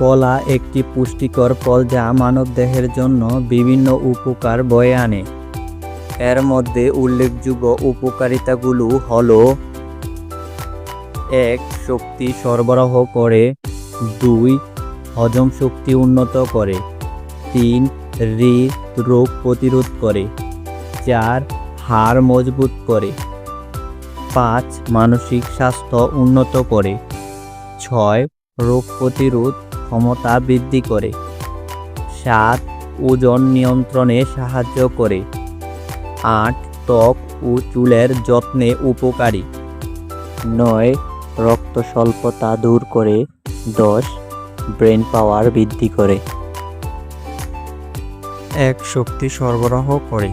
কলা একটি পুষ্টিকর ফল যা মানবদেহের জন্য বিভিন্ন উপকার বয়ে আনে। এর মধ্যে উল্লেখযোগ্য উপকারিতাগুলো হল এক, শক্তি সরবরাহ করে। দুই, হজম শক্তি উন্নত করে। তিন হৃদ রোগ প্রতিরোধ করে। চার, হাড় মজবুত করে। পাঁচ, মানসিক স্বাস্থ্য উন্নত করে। ছয়, রোগ প্রতিরোধ ক্ষমতা বৃদ্ধি করে। সাত, ওজন নিয়ন্ত্রণে সাহায্য করে। আট, ত্বক ও চুলের যত্নে উপকারী। নয়, রক্ত স্বল্পতা দূর করে। দশ, ব্রেন পাওয়ার বৃদ্ধি করে। এক, শক্তি সরবরাহ করে।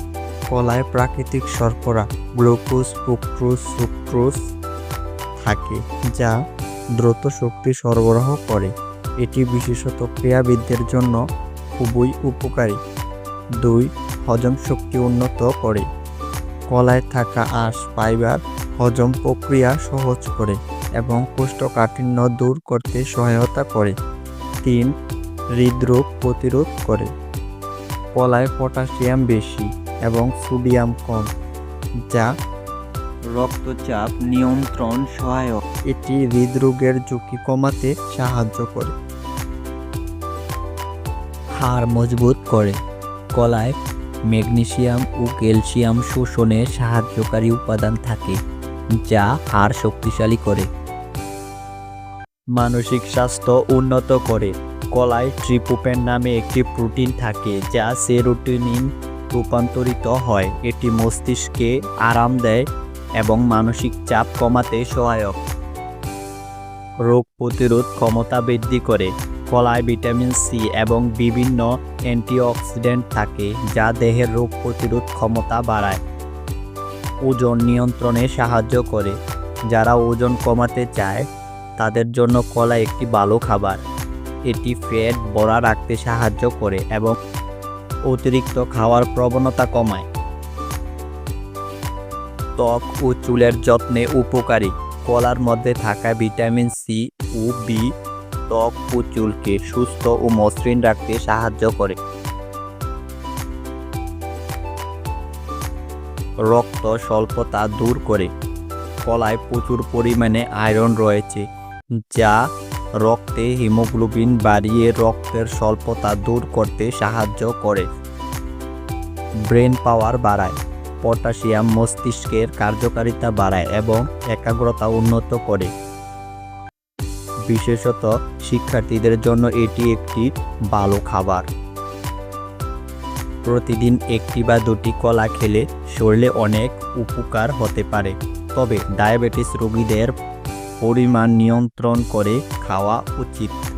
কলায় প্রাকৃতিক শর্করা, গ্লুকোজ, ফ্রুক্টোজ, সুক্রোজ থাকে, যা দ্রুত শক্তি সরবরাহ করে। এটি বিশেষত ক্রীড়াবিদদের জন্য খুবই উপকারী। দুই, হজম শক্তি উন্নত করে। কলায় থাকা আঁশ, ফাইবার, হজম প্রক্রিয়া সহজ করে এবং কোষ্ঠকাঠিন্য দূর করতে সহায়তা করে। তিন, হৃদরোগ প্রতিরোধ করে। কলায় পটাশিয়াম বেশি এবং সোডিয়াম কম, যা রক্তচাপ নিয়ন্ত্রণ সহায়ক। এটি হৃদরোগের ঝুঁকি কমাতে সাহায্য করে। হাড় মজবুত করে। কলায় ম্যাগনেসিয়াম ও ক্যালসিয়াম শোষণে সাহায্যকারী উপাদান থাকে, যা হাড় শক্তিশালী করে। মানসিক স্বাস্থ্য উন্নত করে। কলায় ট্রিপোপেন নামে একটি প্রোটিন থাকে, যা সেরোটোনিন রূপান্তরিত হয়। এটি মস্তিষ্কে আরাম দেয় এবং মানসিক চাপ কমাতে সহায়ক। রোগ প্রতিরোধ ক্ষমতা বৃদ্ধি করে। কলায় ভিটামিন সি এবং বিভিন্ন অ্যান্টিঅক্সিডেন্ট থাকে যা দেহের রোগ প্রতিরোধ ক্ষমতা বাড়ায়। ওজন নিয়ন্ত্রণে সাহায্য করে। যারা ওজন কমাতে চায়, তাদের জন্য কলা একটি ভালো খাবার। এটি ফ্যাট বড়া রাখতে সাহায্য করে এবং অতিরিক্ত খাওয়ার প্রবণতা কমায়। ত্বক ও চুলের যত্নে উপকারী। কলার মধ্যে থাকা ভিটামিন সি ও বি ত্বক ও চুলকে সুস্থ ও মসৃণ রাখতে সাহায্য করে। রক্ত স্বল্পতা দূর করে। কলায় প্রচুর পরিমাণে আয়রন রয়েছে, যা রক্তে হিমোগ্লোবিন বাড়িয়ে রক্তের স্বল্পতা দূর করতে সাহায্য করে। ব্রেন পাওয়ার বাড়ায়, পটাশিয়াম মস্তিষ্কের কার্যকারিতা বাড়ায় এবং একাগ্রতা উন্নত করে। বিশেষত শিক্ষার্থীদের জন্য এটি একটি ভালো খাবার। প্রতিদিন একটি বা দুটি কলা খেলে শরীরে অনেক উপকার হতে পারে। তবে ডায়াবেটিস রোগীদের পরিমাণ নিয়ন্ত্রণ করে খাওয়া উচিত।